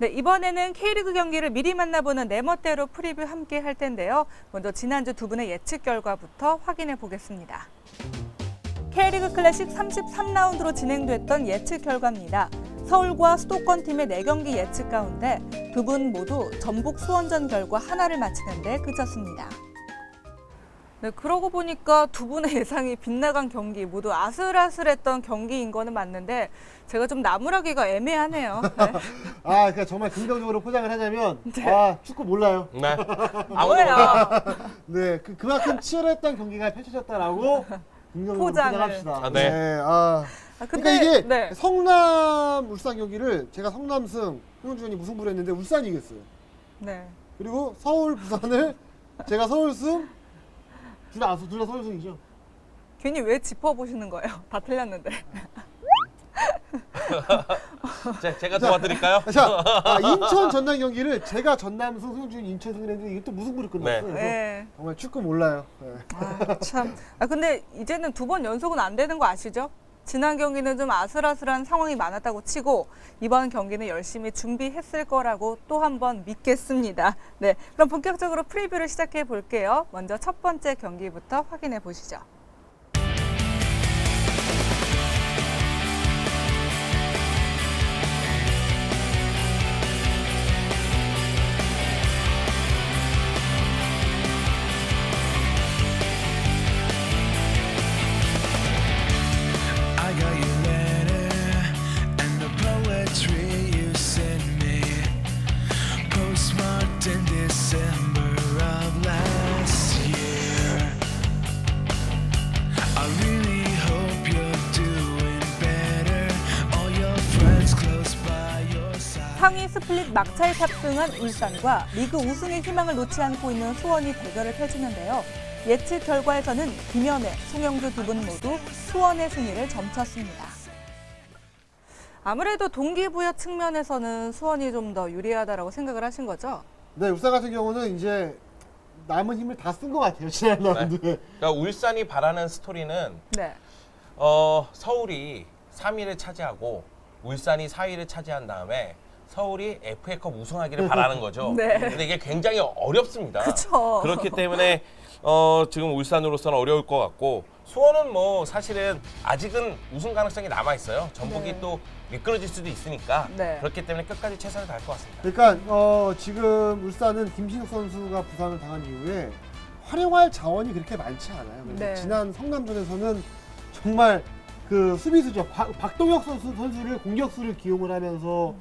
네, 이번에는 K리그 경기를 미리 만나보는 네 멋대로 프리뷰 함께 할 텐데요. 먼저 지난주 두 분의 예측 결과부터 확인해 보겠습니다. K리그 클래식 33라운드로 진행됐던 예측 결과입니다. 서울과 수도권 팀의 4경기 예측 가운데 두 분 모두 전북 수원전 결과 하나를 맞히는데 그쳤습니다. 네, 그러고 보니까 두 분의 예상이 빗나간 경기 모두 아슬아슬했던 경기인 거는 맞는데 제가 좀 나무라기가 애매하네요. 네. 아, 그러니까 정말 긍정적으로 포장을 하자면 네. 아 축구 몰라요. 네. 아무도 뭐예요? 네, 그, 그만큼 치열했던 경기가 펼쳐졌다라고 긍정적으로 포장을. 포장합시다. 아, 네. 아, 아, 그러니까 이게 네. 성남 울산 경기를 제가 성남승 홍준이 무승부를 했는데 울산이 이겼어요. 네. 그리고 서울 부산을 제가 서울승 둘다 둘다 서울승이죠. 괜히 왜 짚어보시는 거예요? 다 틀렸는데. 제, 제가 도와드릴까요? 자, 아, 인천 전남 경기를 제가 전남 승 승준 인천 승을 했는데 이게 또 무승부로 끝났어요. 네. 그래서 네. 정말 축구 몰라요. 네. 아, 참. 아, 근데 이제는 두 번 연속은 안 되는 거 아시죠? 지난 경기는 좀 아슬아슬한 상황이 많았다고 치고 이번 경기는 열심히 준비했을 거라고 또 한 번 믿겠습니다. 네, 그럼 본격적으로 프리뷰를 시작해 볼게요. 먼저 첫 번째 경기부터 확인해 보시죠. 탑승한 울산과 리그 우승의 희망을 놓지 않고 있는 수원이 대결을 펼치는데요. 예측 결과에서는 김현애, 송영주 두 분 모두 수원의 승리를 점쳤습니다. 아무래도 동기부여 측면에서는 수원이 좀 더 유리하다라고 생각을 하신 거죠? 네, 울산 같은 경우는 이제 남은 힘을 다 쓴 것 같아요. 지난 라운드에. 그러니까 울산이 바라는 스토리는 네. 어, 서울이 3위를 차지하고 울산이 4위를 차지한 다음에 서울이 FA컵 우승하기를 바라는 거죠. 네. 근데 이게 굉장히 어렵습니다. 그쵸. 그렇기 때문에 어, 지금 울산으로서는 어려울 것 같고 수원은 뭐 사실은 아직은 우승 가능성이 남아 있어요. 전북이 네. 또 미끄러질 수도 있으니까 네. 그렇기 때문에 끝까지 최선을 다할 것 같습니다. 그러니까 어, 지금 울산은 김신욱 선수가 부상을 당한 이후에 활용할 자원이 그렇게 많지 않아요. 그래서 네. 지난 성남전에서는 정말 그 수비수죠. 박, 박동혁 선수 선수를 공격수를 기용을 하면서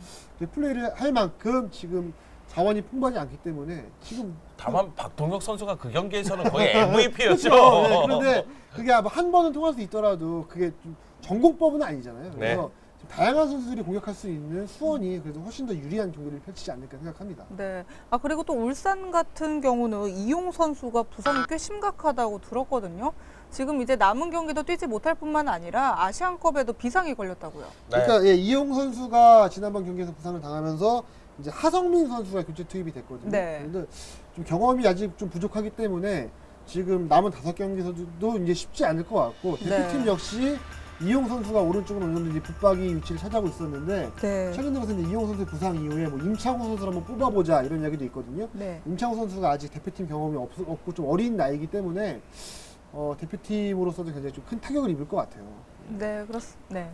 플레이를 할 만큼 지금 자원이 풍부하지 않기 때문에 지금 다만 박동혁 선수가 그 경기에서는 거의 MVP였죠. 그렇죠. 네, 그런데 그게 아마 한 번은 통할 수 있더라도 그게 좀 전공법은 아니잖아요. 그래서 좀 다양한 선수들이 공격할 수 있는 수원이 그래도 훨씬 더 유리한 경기를 펼치지 않을까 생각합니다. 네. 아 그리고 또 울산 같은 경우는 이용 선수가 부상이 꽤 심각하다고 들었거든요. 지금 이제 남은 경기도 뛰지 못할 뿐만 아니라 아시안컵에도 비상이 걸렸다고요. 네. 그러니까 예, 이용 선수가 지난번 경기에서 부상을 당하면서 이제 하성민 선수가 교체 투입이 됐거든요. 네. 그런데 좀 경험이 아직 좀 부족하기 때문에 지금 남은 다섯 경기에서도 이제 쉽지 않을 것 같고 대표팀 네. 역시 이용 선수가 오른쪽으로 어느 정도 이제 붙박이 위치를 차지하고 있었는데 네. 최근 들어서 이제 이용 선수의 부상 이후에 뭐 임창호 선수를 한번 뽑아보자 이런 이야기도 있거든요. 네. 임창호 선수가 아직 대표팀 경험이 없, 없고 좀 어린 나이기 때문에 어, 대표팀으로서도 굉장히 좀 큰 타격을 입을 것 같아요. 네, 그렇습니다. 네.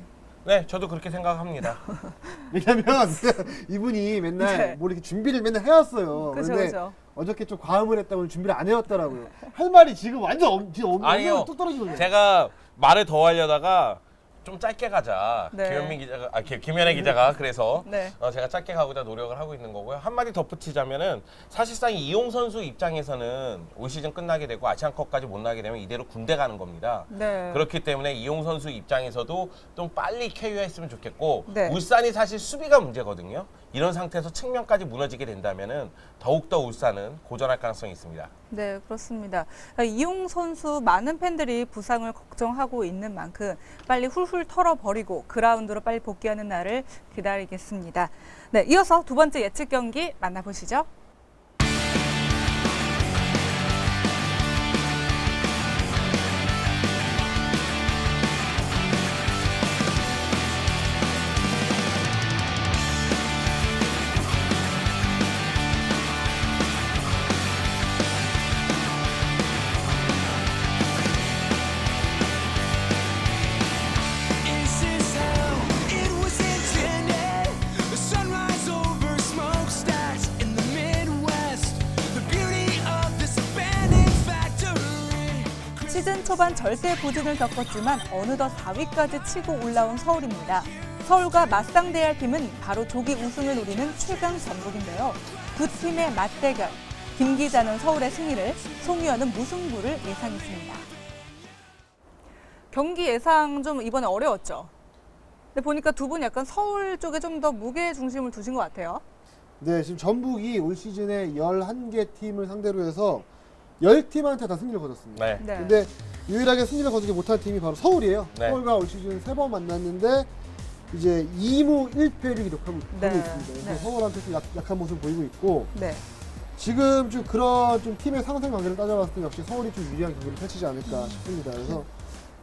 네, 저도 그렇게 생각합니다. 왜냐면 이분이 맨날 네. 뭐 이렇게 준비를 맨날 해왔어요. 그런데. 어저께 좀 과음을 했다고 오늘 준비를 안 해왔더라고요. 할 말이 지금 완전 엄, 지금 엄, 아니요. 뚝 떨어지거든요. 제가 말을 더 하려다가 좀 짧게 가자. 네. 김현민 기자가 아 김- 김현애 기자가 그래서 네. 어, 제가 짧게 가고자 노력을 하고 있는 거고요. 한 마디 덧붙이자면은 사실상 이용 선수 입장에서는 올 시즌 끝나게 되고 아시안컵까지 못 나게 되면 이대로 군대 가는 겁니다. 네. 그렇기 때문에 이용 선수 입장에서도 좀 빨리 쾌유했으면 좋겠고 네. 울산이 사실 수비가 문제거든요. 이런 상태에서 측면까지 무너지게 된다면은 더욱더 울산은 고전할 가능성이 있습니다. 네, 그렇습니다. 아, 이용 선수 많은 팬들이 부상을 걱정하고 있는 만큼 빨리 훌훌 털어버리고 그라운드로 빨리 복귀하는 날을 기다리겠습니다. 네, 이어서 두 번째 예측 경기 만나보시죠. 초반 절대 부진을 겪었지만 어느덧 4위까지 치고 올라온 서울입니다. 서울과 맞상대할 팀은 바로 조기 우승을 노리는 최강 전북인데요. 두 팀의 맞대결. 김 기자는 서울의 승리를, 송유현은 무승부를 예상했습니다. 경기 예상 좀 이번에 어려웠죠. 근데 보니까 두 분 약간 서울 쪽에 좀 더 무게 중심을 두신 것 같아요. 네, 지금 전북이 올 시즌에 11개 팀을 상대로 해서 10팀한테 다 승리를 거뒀습니다. 네. 네. 근데 유일하게 승리를 거두지 못한 팀이 바로 서울이에요. 네. 서울과 올 시즌 세 번 만났는데 이제 2무 1패를 기록하고 네. 있습니다. 그래서 네. 서울한테 좀 약, 약한 모습을 보이고 있고 네. 지금 좀 그런 좀 팀의 상승 관계를 따져봤을 때 역시 서울이 좀 유리한 경기를 펼치지 않을까 싶습니다. 그래서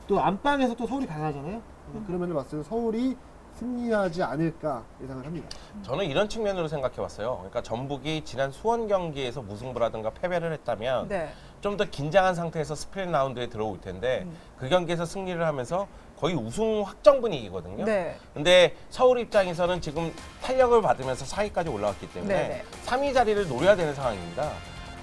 또 안방에서 또 서울이 강하잖아요. 그런 면을 봤을 때 서울이 승리하지 않을까 예상을 합니다. 저는 이런 측면으로 생각해 봤어요. 그러니까 전북이 지난 수원 경기에서 무승부라든가 패배를 했다면 네. 좀 더 긴장한 상태에서 스프링 라운드에 들어올 텐데 음. 그 경기에서 승리를 하면서 거의 우승 확정 분위기거든요. 네. 근데 서울 입장에서는 지금 탄력을 받으면서 4위까지 올라왔기 때문에 네네. 3위 자리를 노려야 되는 상황입니다.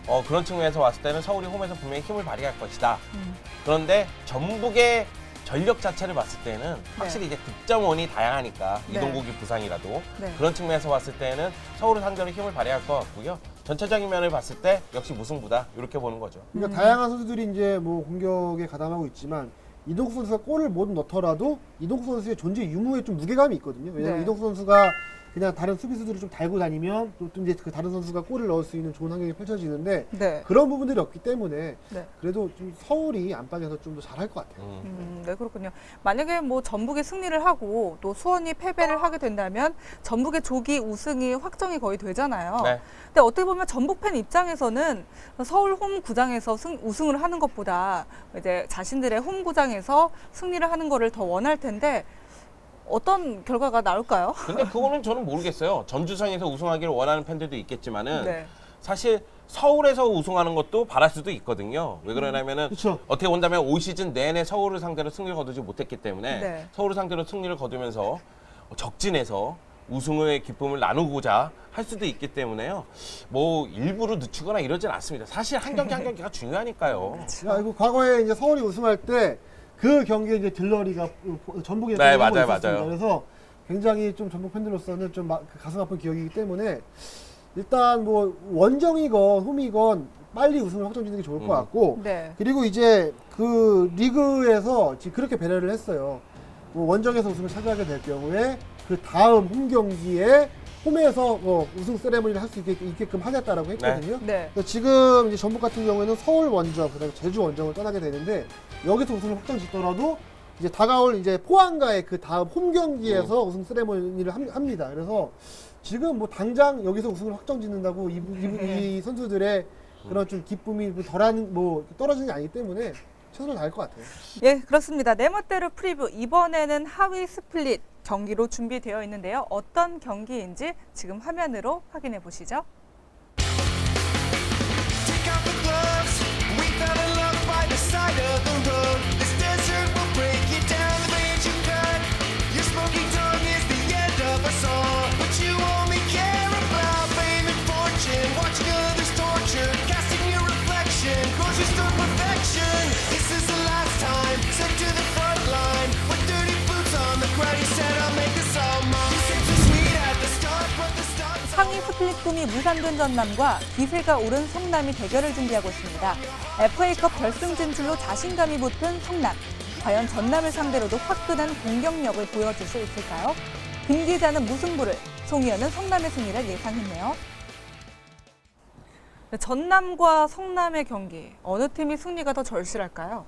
어, 그런 측면에서 봤을 때는 서울이 홈에서 분명히 힘을 발휘할 것이다. 음. 그런데 전북의 전력 자체를 봤을 때는 확실히 이제 득점원이 다양하니까 네. 이동국이 부상이라도 네. 그런 측면에서 봤을 때는 서울을 상대로 힘을 발휘할 것 같고요. 전체적인 면을 봤을 때 역시 무승부다 이렇게 보는 거죠. 그러니까 음. 다양한 선수들이 이제 뭐 공격에 가담하고 있지만 이동국 선수가 골을 못 넣더라도 이동국 선수의 존재 유무에 좀 무게감이 있거든요. 왜냐하면 네. 이동국 선수가 그냥 다른 수비수들을 좀 달고 다니면 또, 또 이제 그 다른 선수가 골을 넣을 수 있는 좋은 환경이 펼쳐지는데 네. 그런 부분들이 없기 때문에 네. 그래도 좀 서울이 안방에서 좀 더 잘할 것 같아요. 음. 음, 네, 그렇군요. 만약에 뭐 전북이 승리를 하고 또 수원이 패배를 하게 된다면 전북의 조기 우승이 확정이 거의 되잖아요. 네. 근데 어떻게 보면 전북 팬 입장에서는 서울 홈 구장에서 승, 우승을 하는 것보다 이제 자신들의 홈 구장에서 승리를 하는 거를 더 원할 텐데 어떤 결과가 나올까요? 근데 그거는 저는 모르겠어요. 전주성에서 우승하기를 원하는 팬들도 있겠지만은 네. 사실 서울에서 우승하는 것도 바랄 수도 있거든요. 왜 그러냐면은 그렇죠. 어떻게 본다면 올 시즌 내내 서울을 상대로 승리를 거두지 못했기 때문에 네. 서울을 상대로 승리를 거두면서 적진에서 우승의 기쁨을 나누고자 할 수도 있기 때문에요. 뭐 일부러 늦추거나 이러진 않습니다. 사실 한 경기 한 경기가 중요하니까요. 그렇죠. 야, 이거 과거에 이제 서울이 우승할 때 그 경기에 이제 들러리가 전북에 네, 맞아요. 맞아요. 그래서 굉장히 좀 전북 팬들로서는 좀 마- 그 가슴 아픈 기억이기 때문에 일단 뭐 원정이건 홈이건 빨리 우승을 확정짓는 게 좋을 것 음. 같고 네. 그리고 이제 그 리그에서 지금 그렇게 배려를 했어요. 뭐 원정에서 우승을 차지하게 될 경우에 그 다음 홈 경기에 홈에서 뭐 우승 세레머니를 할 수 있게끔 하겠다라고 했거든요. 네. 그래서 지금 이제 전북 같은 경우에는 서울 원정, 그다음에 제주 원정을 떠나게 되는데 여기서 우승을 확정 짓더라도 이제 다가올 이제 포항과의 그 다음 홈 경기에서 우승 세레머니를 함- 합니다. 그래서 지금 뭐 당장 여기서 우승을 확정 짓는다고 이, 이, 이 선수들의 그런 좀 기쁨이 뭐 덜한 뭐 떨어지는 게 아니기 때문에 최선을 다할 것 같아요. 예, 그렇습니다. 네 멋대로 프리뷰 이번에는 하위 스플릿 경기로 준비되어 있는데요. 어떤 경기인지 지금 화면으로 확인해 보시죠. 플릿 꿈이 무산된 전남과 기세가 오른 성남이 대결을 준비하고 있습니다. FA컵 결승 진출로 자신감이 붙은 성남. 과연 전남을 상대로도 화끈한 공격력을 보여줄 수 있을까요? 김 기자는 무승부를, 송희연은 성남의 승리를 예상했네요. 네, 전남과 성남의 경기 어느 팀이 승리가 더 절실할까요?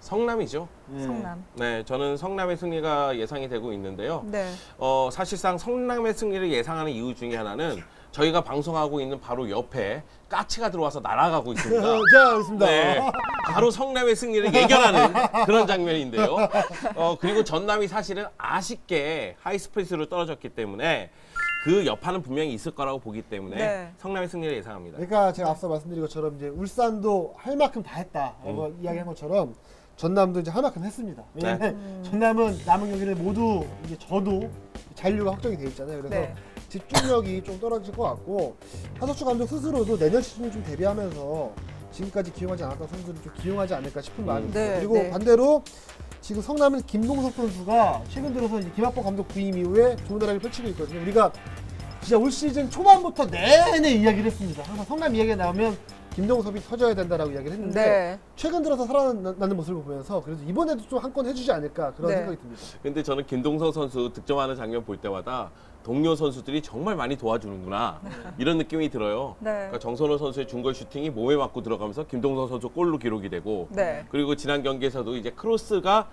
성남이죠. 성남. 네, 저는 성남의 승리가 예상이 되고 있는데요. 네. 어, 사실상 성남의 승리를 예상하는 이유 중에 하나는 저희가 방송하고 있는 바로 옆에 까치가 들어와서 날아가고 있습니다. 자, 그렇습니다. 네, 바로 성남의 승리를 예견하는 그런 장면인데요. 어, 그리고 전남이 사실은 아쉽게 하이스프리스로 떨어졌기 때문에 그 여파는 분명히 있을 거라고 보기 때문에 네. 성남의 승리를 예상합니다. 그러니까 제가 앞서 말씀드린 것처럼 이제 울산도 할 만큼 다 했다라고 이야기한 것처럼 전남도 이제 할 만큼 했습니다. 왜냐하면 전남은 남은 경기를 모두 이제 저도 잔류가 확정이 돼 있잖아요. 그래서 네. 집중력이 좀 떨어질 것 같고 하석주 감독 스스로도 내년 시즌을 좀 대비하면서 지금까지 기용하지 않았던 선수를 좀 기용하지 않을까 싶은 마음이 네, 있어요. 그리고 네. 반대로 지금 성남은 김동석 선수가 최근 들어서 이제 김학범 감독 부임 이후에 좋은 활약을 펼치고 있거든요. 우리가 진짜 올 시즌 초반부터 내내 이야기를 했습니다. 항상 성남 이야기가 나오면 김동섭이 터져야 된다라고 이야기를 했는데 네. 최근 들어서 살아나는 모습을 보면서 그래도 이번에도 좀 한 건 해주지 않을까 그런 네. 생각이 듭니다. 근데 저는 김동석 선수 득점하는 장면 볼 때마다 동료 선수들이 정말 많이 도와주는구나 이런 느낌이 들어요. 네. 그러니까 정선호 선수의 중거리 슈팅이 몸에 맞고 들어가면서 김동석 선수 골로 기록이 되고 네. 그리고 지난 경기에서도 이제 크로스가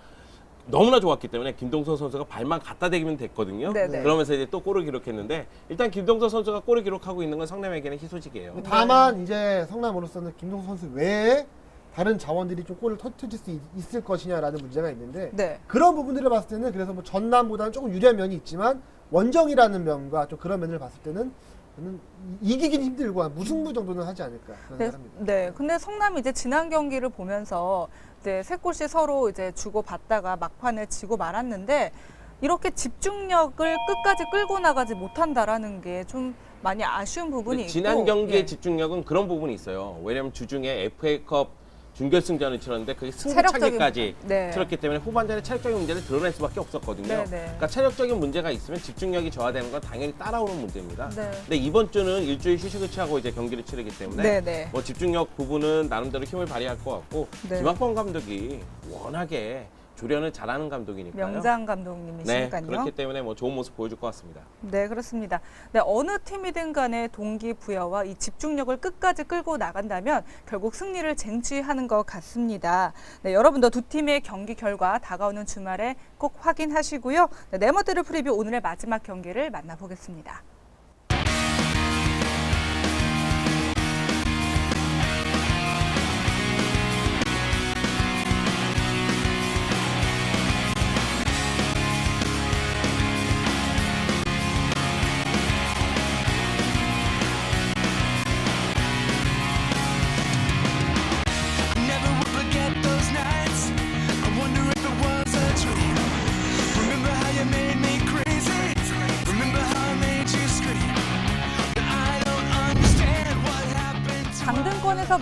너무나 좋았기 때문에 김동석 선수가 발만 갖다 대기면 됐거든요. 네네. 그러면서 이제 또 골을 기록했는데 일단 김동석 선수가 골을 기록하고 있는 건 성남에게는 희소식이에요. 다만 이제 성남으로서는 김동석 선수 외에 다른 자원들이 좀 골을 터뜨릴 수 있- 있을 것이냐라는 문제가 있는데 네. 그런 부분들을 봤을 때는 그래서 뭐 전남보다는 조금 유리한 면이 있지만 원정이라는 면과 좀 그런 면을 봤을 때는 저는 이- 이기긴 힘들고 한 무승부 정도는 하지 않을까 그런 네, 생각합니다. 네. 근데 성남이 이제 지난 경기를 보면서 이제 세 골씩 서로 이제 주고 받다가 막판에 지고 말았는데 이렇게 집중력을 끝까지 끌고 나가지 못한다라는 게 좀 많이 아쉬운 부분이 있고 지난 경기의 예. 집중력은 그런 부분이 있어요. 왜냐하면 주중에 FA컵 준결승전을 치렀는데 그게 승부차기까지. 네. 치렀기 때문에 후반전에 체력적인 문제를 드러낼 수밖에 없었거든요. 네, 네. 그러니까 체력적인 문제가 있으면 집중력이 저하되는 건 당연히 따라오는 문제입니다. 네. 근데 이번 주는 일주일 휴식을 취하고 이제 경기를 치르기 때문에 네, 네. 뭐 집중력 부분은 나름대로 힘을 발휘할 것 같고 네. 김학범 감독이 워낙에 조련을 잘하는 감독이니까요. 명장 네, 감독님이시니까요. 그렇기 때문에 뭐 좋은 모습 보여줄 것 같습니다. 네, 그렇습니다. 네, 어느 팀이든 간에 동기부여와 이 집중력을 끝까지 끌고 나간다면 결국 승리를 쟁취하는 것 같습니다. 네, 여러분도 두 팀의 경기 결과 다가오는 주말에 꼭 확인하시고요. 네, 네머데르 프리뷰 오늘의 마지막 경기를 만나보겠습니다.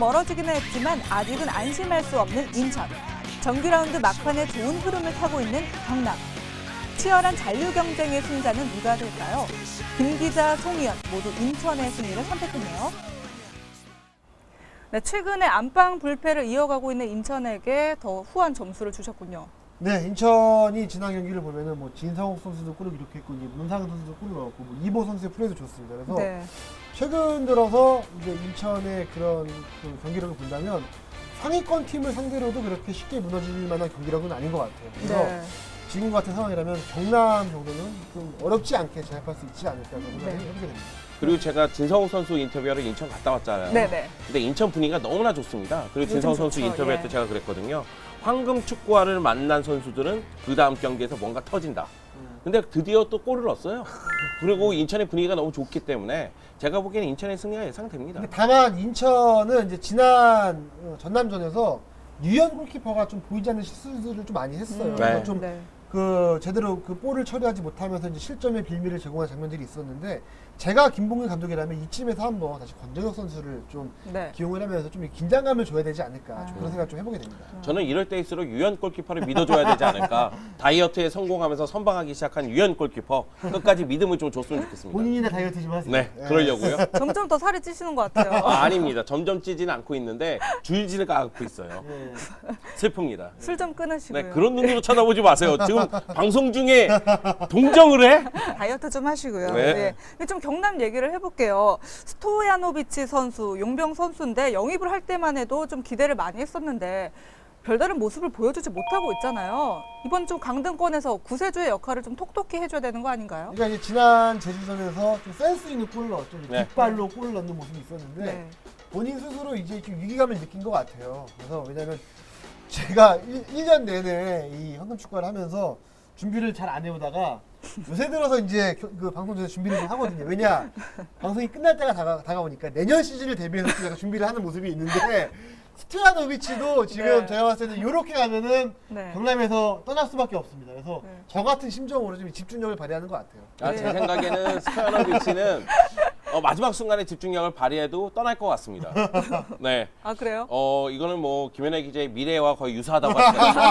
멀어지기는 했지만 아직은 안심할 수 없는 인천. 정규 라운드 막판에 좋은 흐름을 타고 있는 경남. 치열한 잔류 경쟁의 승자는 누가 될까요? 김 기자, 송희연 모두 인천의 승리를 선택했네요. 네, 최근에 안방 불패를 이어가고 있는 인천에게 더 후한 점수를 주셨군요. 네, 인천이 지난 경기를 보면은 뭐 진성욱 선수도 골을 기록했고 이제 문상현 선수도 넣었고 뭐 이보 선수의 플레이도 좋습니다. 그래서 네. 최근 들어서 이제 인천의 그런 그 경기력을 본다면 상위권 팀을 상대로도 그렇게 쉽게 무너질 만한 경기력은 아닌 것 같아요. 그래서 네. 지금 같은 상황이라면 경남 정도는 좀 어렵지 않게 제압할 수 있지 않을까 그런 생각을 네. 해보게 됩니다. 그리고 제가 진성우 선수 인터뷰하러 인천 갔다 왔잖아요. 네네. 근데 인천 분위기가 너무나 좋습니다. 그리고 진성우 선수 좋죠. 인터뷰할 예. 때 제가 그랬거든요. 황금 축구화를 만난 선수들은 그 다음 경기에서 뭔가 터진다. 근데 드디어 또 골을 넣었어요. 그리고 인천의 분위기가 너무 좋기 때문에 제가 보기에는 인천의 승리가 예상됩니다. 근데 다만 인천은 이제 지난 어, 전남전에서 유현 골키퍼가 좀 보이지 않는 실수들을 좀 많이 했어요. 음, 그래서 네. 좀 네. 그 제대로 그 볼을 처리하지 못하면서 이제 실점의 빌미를 제공한 장면들이 있었는데 제가 김봉근 감독이라면 이쯤에서 한번 다시 권정혁 선수를 좀 네. 기용을 하면서 좀 긴장감을 줘야 되지 않을까 아. 좀 그런 생각 좀 해보게 됩니다. 저는 이럴 때일수록 유현 골키퍼를 믿어줘야 되지 않을까. 다이어트에 성공하면서 선방하기 시작한 유현 골키퍼 끝까지 믿음을 좀 줬으면 좋겠습니다. 본인이나 다이어트 좀 하세요. 네, 예. 그러려고요. 점점 더 살이 찌시는 것 같아요. 아, 아닙니다. 점점 찌지는 않고 있는데 줄지를 않고 있어요. 예. 슬픕니다. 술 좀 끊으시고요. 네, 그런 눈으로 쳐다보지 마세요. 지금 방송 중에 동정을 해? 다이어트 좀 하시고요. 네. 네. 좀경 남 얘기를 해볼게요. 스토야노비치 선수, 용병 선수인데 영입을 할 때만 해도 좀 기대를 많이 했었는데 별다른 모습을 보여주지 못하고 있잖아요. 이번 주 강등권에서 구세주의 역할을 좀 톡톡히 해줘야 되는 거 아닌가요? 그러니까 이제 지난 제주전에서 좀 센스 있는 골을 넣었죠. 네. 뒷발로 골을 넣는 모습이 있었는데 네. 본인 스스로 이제 좀 위기감을 느낀 것 같아요. 그래서 왜냐면 제가 1, 년 내내 이 황금 축구를 하면서 준비를 잘 안 해오다가 요새 들어서 이제 겨- 그 방송 전에 준비를 좀 하거든요. 왜냐 방송이 끝날 때가 다가, 다가오니까 내년 시즌을 대비해서 좀 약간 준비를 하는 모습이 있는데 스트라노비치도 지금 네. 제가 봤을 때는 이렇게 가면은 네. 경남에서 떠날 수밖에 없습니다. 그래서 네. 저 같은 심정으로 좀 집중력을 발휘하는 것 같아요. 아, 네. 제 생각에는 스토야노비치는 어, 마지막 순간에 집중력을 발휘해도 떠날 것 같습니다. 네. 아 그래요? 어 이거는 뭐 김연아 기자의 미래와 거의 유사하다고 하시요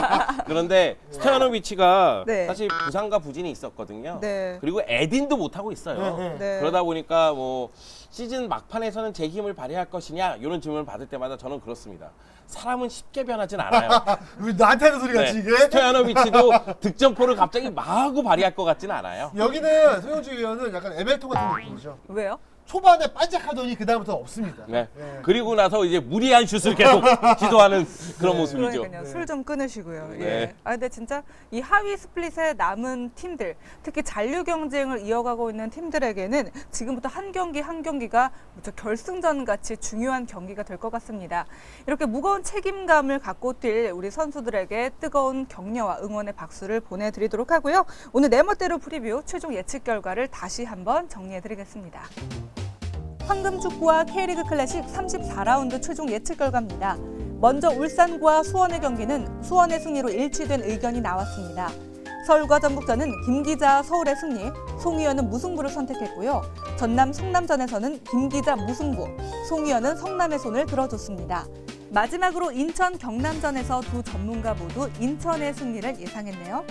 그런데 스테어노비치가 네. 사실 부상과 부진이 있었거든요. 네. 그리고 에딘도 못 하고 있어요. 네, 네. 네. 그러다 보니까 뭐 시즌 막판에서는 제 힘을 발휘할 것이냐 이런 질문을 받을 때마다 저는 그렇습니다. 사람은 쉽게 변하진 않아요. 왜 나한테 하는 소리 같지 네. 이게? 스토야노비치도 득점포를 갑자기 마구 발휘할 것 같지는 않아요. 여기는 송영주 위원은 약간 에벨토 같은 느낌이죠. 왜요? 초반에 반짝하더니 그 다음부터 없습니다. 네. 네. 그리고 나서 이제 무리한 슛을 계속 시도하는 그런 네. 모습이죠. 그러니까요. 술 좀 끊으시고요. 네. 예. 아 근데 진짜 이 하위 스플릿에 남은 팀들, 특히 잔류 경쟁을 이어가고 있는 팀들에게는 지금부터 한 경기 한 경기가 무척 결승전 같이 중요한 경기가 될 것 같습니다. 이렇게 무거운 책임감을 갖고 뛸 우리 선수들에게 뜨거운 격려와 응원의 박수를 보내드리도록 하고요. 오늘 네 멋대로 프리뷰 최종 예측 결과를 다시 한번 정리해드리겠습니다. 황금축구와 K리그 클래식 34라운드 최종 예측 결과입니다. 먼저 울산과 수원의 경기는 수원의 승리로 일치된 의견이 나왔습니다. 서울과 전북전은 김 기자 서울의 승리, 송 의원은 무승부를 선택했고요. 전남 성남전에서는 김 기자 무승부, 송 의원은 성남의 손을 들어줬습니다. 마지막으로 인천 경남전에서 두 전문가 모두 인천의 승리를 예상했네요.